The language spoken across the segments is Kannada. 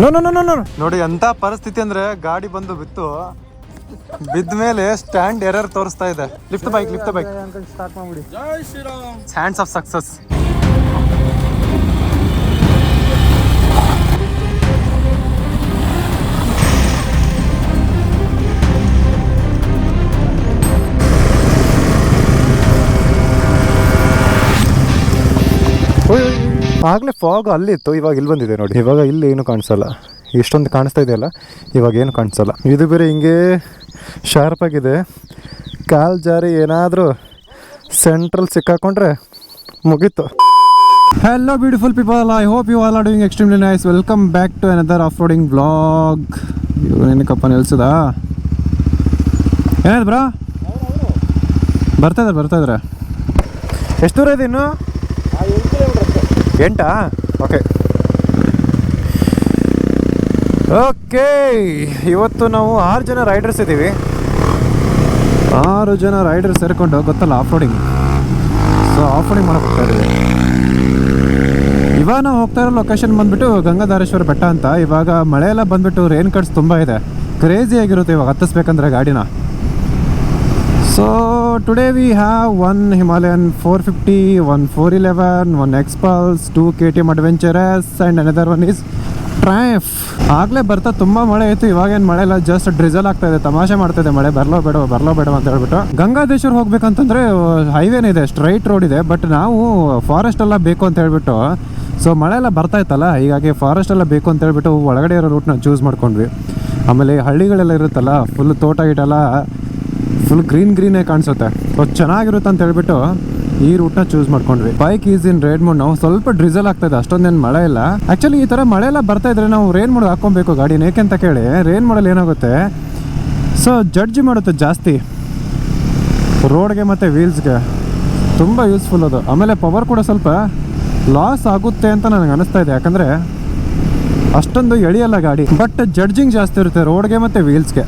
ನೋ ನೋ ನೋ ನೋ ನೋ ನೋಡಿ ಎಂತ ಪರಿಸ್ಥಿತಿ ಅಂದ್ರೆ ಗಾಡಿ ಬಂದು ಬಿತ್ತು. ಬಿದ್ದ ಮೇಲೆ ಸ್ಟ್ಯಾಂಡ್ ಎರರ್ ತೋರಿಸ್ತಾ ಇದೆ. Lift bike lift bike start ಮಾಡ್ಬಿಡಿ ಹ್ಯಾಂಡ್ಸ್ ಆಫ್ ಸಕ್ಸಸ್ ಆಗಲೇ ಫಾಗ್ ಅಲ್ಲಿತ್ತು ಇವಾಗ ಇಲ್ಲಿ ಬಂದಿದೆ ನೋಡಿ. ಇವಾಗ ಇಲ್ಲಿ ಏನು ಕಾಣಿಸಲ್ಲ. ಇಷ್ಟೊಂದು ಕಾಣಿಸ್ತಾ ಇದೆಯಲ್ಲ ಇವಾಗ ಏನು ಕಾಣಿಸಲ್ಲ. ಇದು ಬೇರೆ ಹಿಂಗೆ ಶಾರ್ಪಾಗಿದೆ ಆಗಿದೆ. ಕಾಲ್ ಜಾರಿ ಏನಾದರೂ ಸೆಂಟ್ರಲ್ ಸಿಕ್ಕಾಕೊಂಡ್ರೆ ಮುಗೀತು. Hello beautiful people I hope you all are doing extremely nice welcome back to another off roading blog ಏನಕ್ಕಪ್ಪ ನಿಲ್ಸದ? ಏನಾಯ್ತು ಬ್ರಾ? ಬರ್ತಾ ಇದ್ದಾರೆ ಬರ್ತಾ ಇದ್ದಾರೆ. ಎಷ್ಟು ದೂರ ಇದೆ ಇನ್ನು? ಎಂಟಾ? ಓಕೆ ಓಕೆ ಇವತ್ತು ನಾವು ಆರು ಜನ ರೈಡರ್ಸ್ ಇದ್ದೀವಿ. ಆರು ಜನ ರೈಡರ್ಸ್ ಸೇರಿಕೊಂಡು ಗೊತ್ತಲ್ಲ off roading so off roading ಮಾಡಕ್ಕೆ ಹೋಗ್ತಾ ಇದ್ದೀವಿ. ಇವಾಗ ನಾವು ಹೋಗ್ತಾ ಇರೋ ಲೊಕೇಶನ್ ಬಂದ್ಬಿಟ್ಟು ಗಂಗಾಧಾರೇಶ್ವರ ಬೆಟ್ಟ ಅಂತ. ಇವಾಗ ಮಳೆ ಎಲ್ಲ ಬಂದ್ಬಿಟ್ಟು ರೇನ್ ಕಟ್ಸ್ ತುಂಬ ಇದೆ. ಕ್ರೇಜಿ ಆಗಿರುತ್ತೆ ಇವಾಗ ಹತ್ತಿಸ್ಬೇಕಂದ್ರೆ ಗಾಡಿನ. So today we have one Himalayan four fifty one four eleven one Xpulse two K T M adventurous and another one is Triumph ಆಗಲೇ ಬರ್ತಾ ತುಂಬ ಮಳೆ ಇತ್ತು ಇವಾಗೇನು ಮಳೆ ಇಲ್ಲ ಜಸ್ಟ್ ಡ್ರಿಸಲ್ ಆಗ್ತಾ ಇದೆ, ತಮಾಷೆ ಮಾಡ್ತಾ ಇದೆ ಮಳೆ. ಬರಲೋ ಬೇಡ ಬರ್ಲೋ ಬೇಡ ಅಂತ ಹೇಳ್ಬಿಟ್ಟು. ಗಂಗಾಧೇಶ್ವರ ಹೋಗ್ಬೇಕಂತಂದ್ರೆ ಹೈವೇನೇ ಇದೆ ಸ್ಟ್ರೈಟ್ ರೋಡ್ ಇದೆ ಬಟ್ ನಾವು ಫಾರೆಸ್ಟ್ ಎಲ್ಲ ಬೇಕು ಅಂತ ಹೇಳ್ಬಿಟ್ಟು ಸೊ ಮಳೆ ಎಲ್ಲ ಬರ್ತಾ ಇತ್ತಲ್ಲ, ಹೀಗಾಗಿ ಫಾರೆಸ್ಟ್ ಎಲ್ಲ ಬೇಕು ಅಂತ ಹೇಳ್ಬಿಟ್ಟು ಒಳಗಡೆ ಇರೋ ರೂಟ್ನ ಚೂಸ್ ಮಾಡ್ಕೊಂಡ್ವಿ. ಆಮೇಲೆ ಹಳ್ಳಿಗಳೆಲ್ಲ ಇರುತ್ತಲ್ಲ ಫುಲ್ ತೋಟ ಗಿಟೆಲ್ಲ ಫುಲ್ ಗ್ರೀನ್ ಗ್ರೀನೇ ಕಾಣಿಸುತ್ತೆ. ಸೊ ಚೆನ್ನಾಗಿರುತ್ತೆ ಅಂತ ಹೇಳ್ಬಿಟ್ಟು ಈ ರೂಟ್ನ ಚೂಸ್ ಮಾಡ್ಕೊಂಡ್ವಿ. Bike is in rain mode ನಾವು ಸ್ವಲ್ಪ ಡ್ರಿಸಲ್ ಆಗ್ತದೆ. ಅಷ್ಟೊಂದೇನು ಮಳೆ ಇಲ್ಲ. ಆಕ್ಚುಲಿ ಈ ಥರ ಮಳೆ ಎಲ್ಲ ಬರ್ತಾ ಇದ್ರೆ ನಾವು ರೇನ್ ಮೋಡ್ ಹಾಕೊಬೇಕು ಗಾಡಿನ. ಏಕೆಂತ ಕೇಳಿ ರೇನ್ ಮೋಡಲ್ಲಿ ಏನಾಗುತ್ತೆ? ಸೊ ಜಡ್ಜ್ ಮಾಡುತ್ತೆ ಜಾಸ್ತಿ. ರೋಡ್ಗೆ ಮತ್ತು ವೀಲ್ಸ್ಗೆ ತುಂಬ ಯೂಸ್ಫುಲ್ ಅದು. ಆಮೇಲೆ ಪವರ್ ಕೂಡ ಸ್ವಲ್ಪ ಲಾಸ್ ಆಗುತ್ತೆ ಅಂತ ನನಗೆ ಅನಿಸ್ತಾ ಇದೆ. ಯಾಕಂದರೆ ಅಷ್ಟೊಂದು ಎಳಿಯಲ್ಲ ಗಾಡಿ. ಬಟ್ ಜಡ್ಜಿಂಗ್ ಜಾಸ್ತಿ ಇರುತ್ತೆ ರೋಡ್ಗೆ ಮತ್ತು ವೀಲ್ಸ್ಗೆ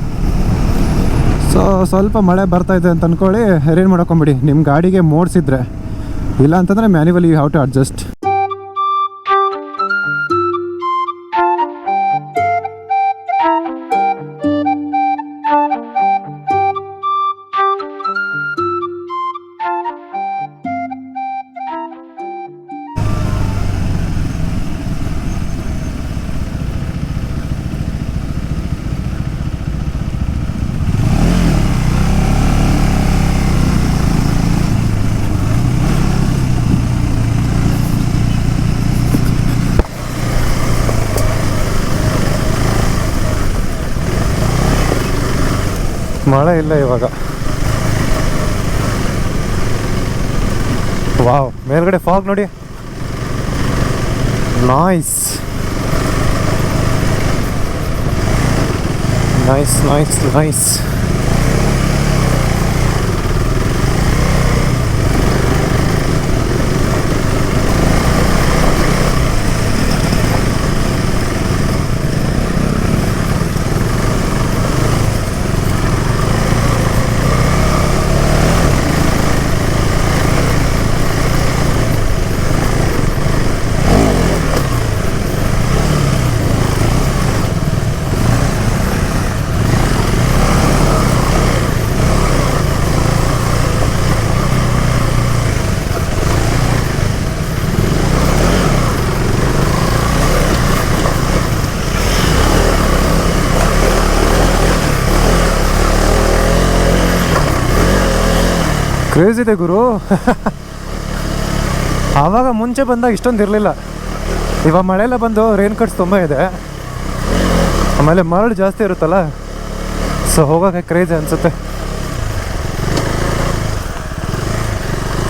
ಸೊ ಸ್ವಲ್ಪ ಮಳೆ ಬರ್ತಾ ಇದೆ ಅಂತ ಅನ್ಕೊಳ್ಳಿ ಏನು ಮಾಡ್ಕೊಂಬಿಡಿ. ನಿಮ್ಮ ಗಾಡಿಗೆ ಮೋಡ್ಸಿದ್ರೆ. ಇಲ್ಲ ಅಂತಂದರೆ manually you have to adjust ಮಳೆ ಇಲ್ಲ ಇವಾಗ. ವಾವ್ ಮೇಲ್ಗಡೆ ಫಾಗ್ ನೋಡಿ. Nice nice nice nice craze ಇದೆ ಗುರು. ಆವಾಗ ಮುಂಚೆ ಬಂದಾಗ ಇಷ್ಟೊಂದು ಇರಲಿಲ್ಲ. ಇವಾಗ ಮಳೆ ಎಲ್ಲ ಬಂದು ರೈನ್ ಕಟ್ಸ್ ತುಂಬ ಇದೆ. ಆಮೇಲೆ ಮರಳು ಜಾಸ್ತಿ ಇರುತ್ತಲ್ಲ? ಸೊ ಹೋಗೋಕೆ ಕ್ರೇಜ್ ಅನಿಸುತ್ತೆ.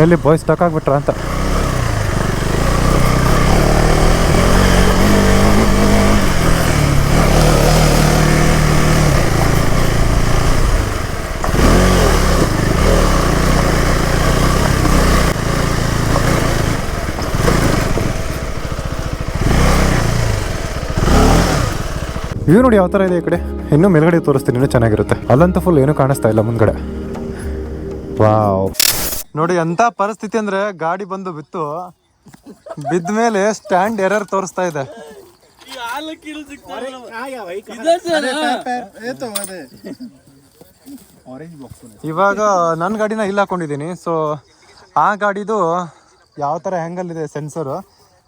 ಎಲ್ಲಿ ಬಾಯ್ಸ್ ಸ್ಟಕ್ ಆಗ್ಬಿಟ್ರ ಅಂತ. ವ್ಯೂ ನೋಡಿ ಯಾವ ಥರ ಇದೆ ಈ ಕಡೆ. ಇನ್ನೂ ಮೇಲ್ಗಡೆ ತೋರಿಸ್ತೀನಿ, ಇನ್ನೂ ಚೆನ್ನಾಗಿರುತ್ತೆ. ಅಲ್ಲಂತೂ ಫುಲ್ ಏನೂ ಕಾಣಿಸ್ತಾ ಇಲ್ಲ ಮುಂದ್ಗಡೆ. ವಾವ್ ನೋಡಿ ಎಂತ ಪರಿಸ್ಥಿತಿ ಅಂದ್ರೆ ಗಾಡಿ ಬಂದು ಬಿತ್ತು. ಬಿದ್ದ ಮೇಲೆ ಸ್ಟ್ಯಾಂಡ್ ಎರರ್ ತೋರಿಸ್ತಾ ಇದೆ. ಇವಾಗ ನನ್ನ ಗಾಡಿನ ಇಲ್ಲಿ ಹಾಕೊಂಡಿದ್ದೀನಿ. ಸೊ ಆ ಗಾಡಿದು ಯಾವ ಥರ ಹ್ಯಾಂಗಲ್ ಇದೆ ಸೆನ್ಸರು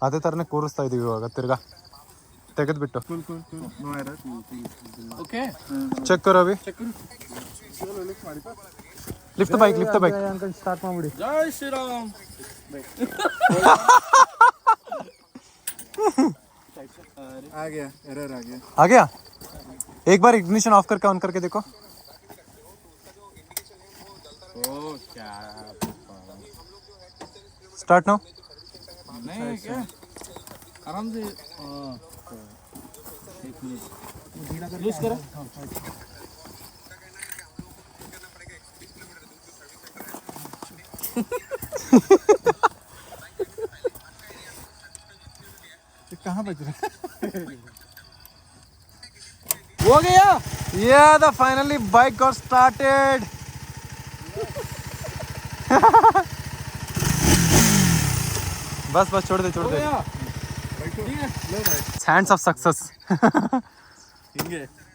ಅದೇ ಥರನೇ ಕೂರಿಸ್ತಾ ಇದೀವಿ ಇವಾಗ, ತಿರ್ಗಾ. ತೆಗೆದ್ಬಿಟ್ಟು check Ravi lift bike lift bike start ಮಾಡ್ಬಿಡಿ ಜೈ ಶ್ರೀರಾಮ್ आ गया एरर आ गया आ गया एक बार इग्निशन ऑफ करके ऑन करके देखो स्टार्ट नो नहीं क्या आराम से हाँ, कहा बज रहा हो गया ये the finally bike got started बस बस, छोड़ दे छोड़ दे। Hands off success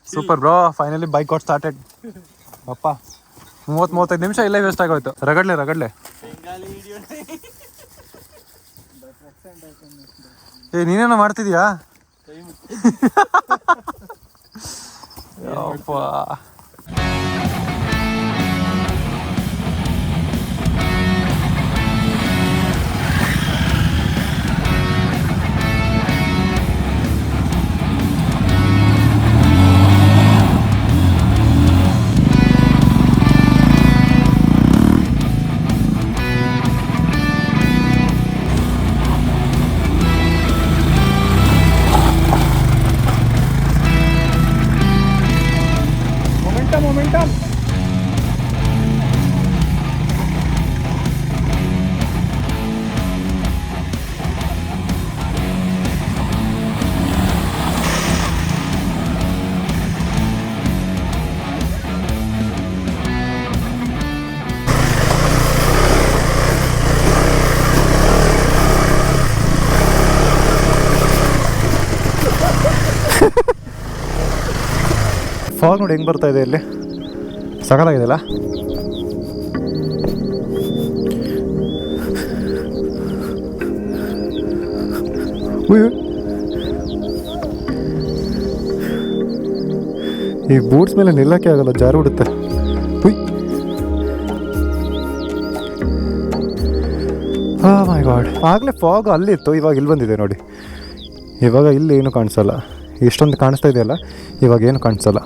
super bro finally bike got started ಅಪ್ಪ. ಮೂವತ್ತು ಮೂವತ್ತೈದು ನಿಮಿಷ ಇಲ್ಲೇ ವೇಸ್ಟ್ ಆಗೋಯ್ತು. ರಗಡ್ಲೆ ರಗಡ್ಲೆ. ಏ ನೀನೇನೋ ಮಾಡ್ತಿದ್ಯಾ? ಯಪ್ಪ. ಫಾಗ್ ನೋಡಿ ಹೆಂಗೆ ಬರ್ತಾ ಇದೆ ಇಲ್ಲಿ? ಸಕಲಾಗಿದೆಲ್ಲ. ಈ ಬೂಟ್ಸ್ ಮೇಲೆ ನಿಲ್ಲಕ್ಕೆ ಆಗಲ್ಲ, ಜಾರು ಬಿಡುತ್ತೆ. ಉಯ್. ಹಾ ಮೈ ಗಾಡ್ ಆಗಲೇ ಫಾಗ್ ಅಲ್ಲಿತ್ತು ಇವಾಗ ಇಲ್ಲಿ ಬಂದಿದೆ ನೋಡಿ. ಇವಾಗ ಇಲ್ಲಿ ಏನು ಕಾಣಿಸಲ್ಲ. ಇಷ್ಟೊಂದು ಕಾಣಿಸ್ತಾ ಇದೆಯಲ್ಲ, ಇವಾಗ ಏನು ಕಾಣಿಸಲ್ಲ.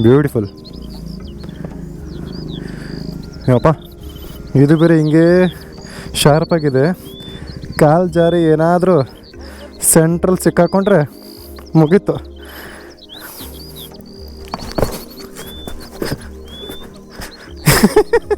ಬ್ಯೂಟಿಫುಲ್ ಯಪ್ಪ ಇದು ಬೇರೆ ಹಿಂಗೆ ಶಾರ್ಪಾಗಿದೆ ಕಾಲು ಜಾರಿ ಏನಾದರೂ ಸೆಂಟ್ರಲ್ ಸಿಕ್ಕಾಕೊಂಡ್ರೆ ಮುಗೀತು.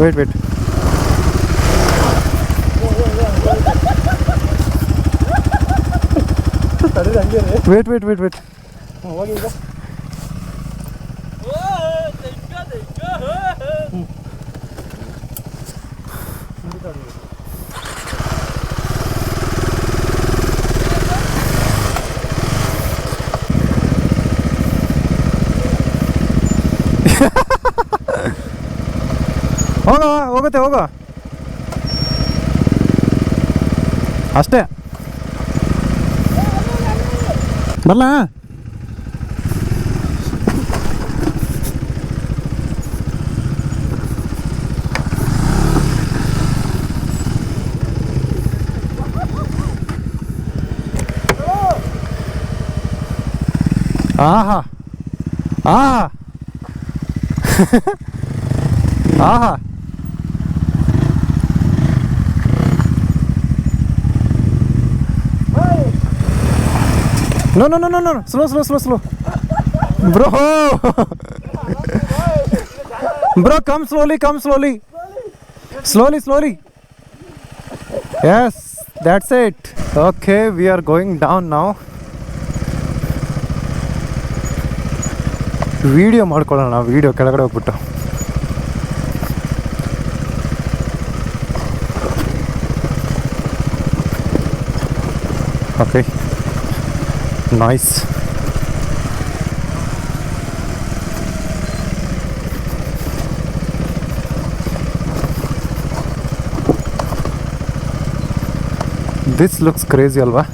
Wait wait wait wait wait wait ಹೋಗ ಹೋಗುತ್ತೆ ಹೋಗೋ ಅಷ್ಟೇ ಬರಲಾ ಆಹಾ ಆಹಾ ಆಹಾ No, no, no, no, no. Slow, slow, slow, slow. Bro. Bro come slowly come slowly slowly slowly yes that's it okay we are going down ನಾವು ವಿಡಿಯೋ ಮಾಡ್ಕೊಳ್ಳೋಣ ವಿಡಿಯೋ ಕೆಳಗಡೆ ಹೋಗ್ಬಿಟ್ಟು okay Nice this looks crazy ಅಲ್ವಾ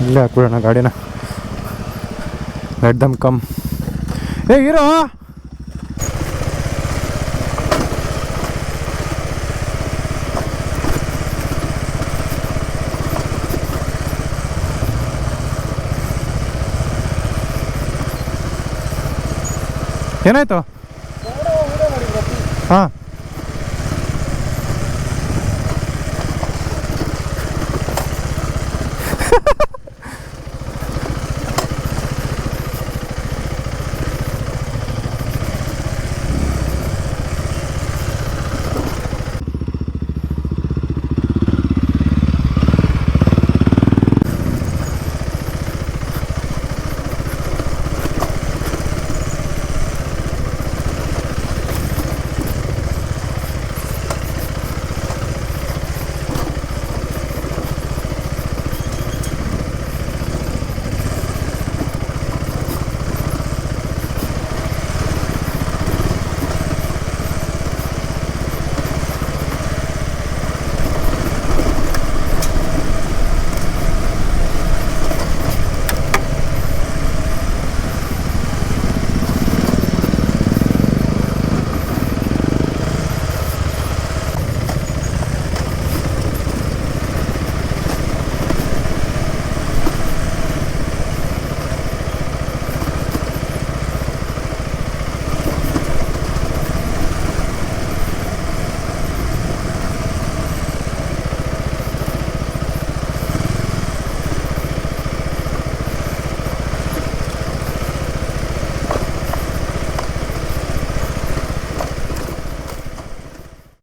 ಇಲ್ಲೇ ಹಾಕ್ಬಿಡೋಣ ಗಾಡಿನ ಲೆಟ್ ದಮ್ ಕಮ್ ಏ ಇರೋ ಏನಾಯ್ತು? ಹಾಂ.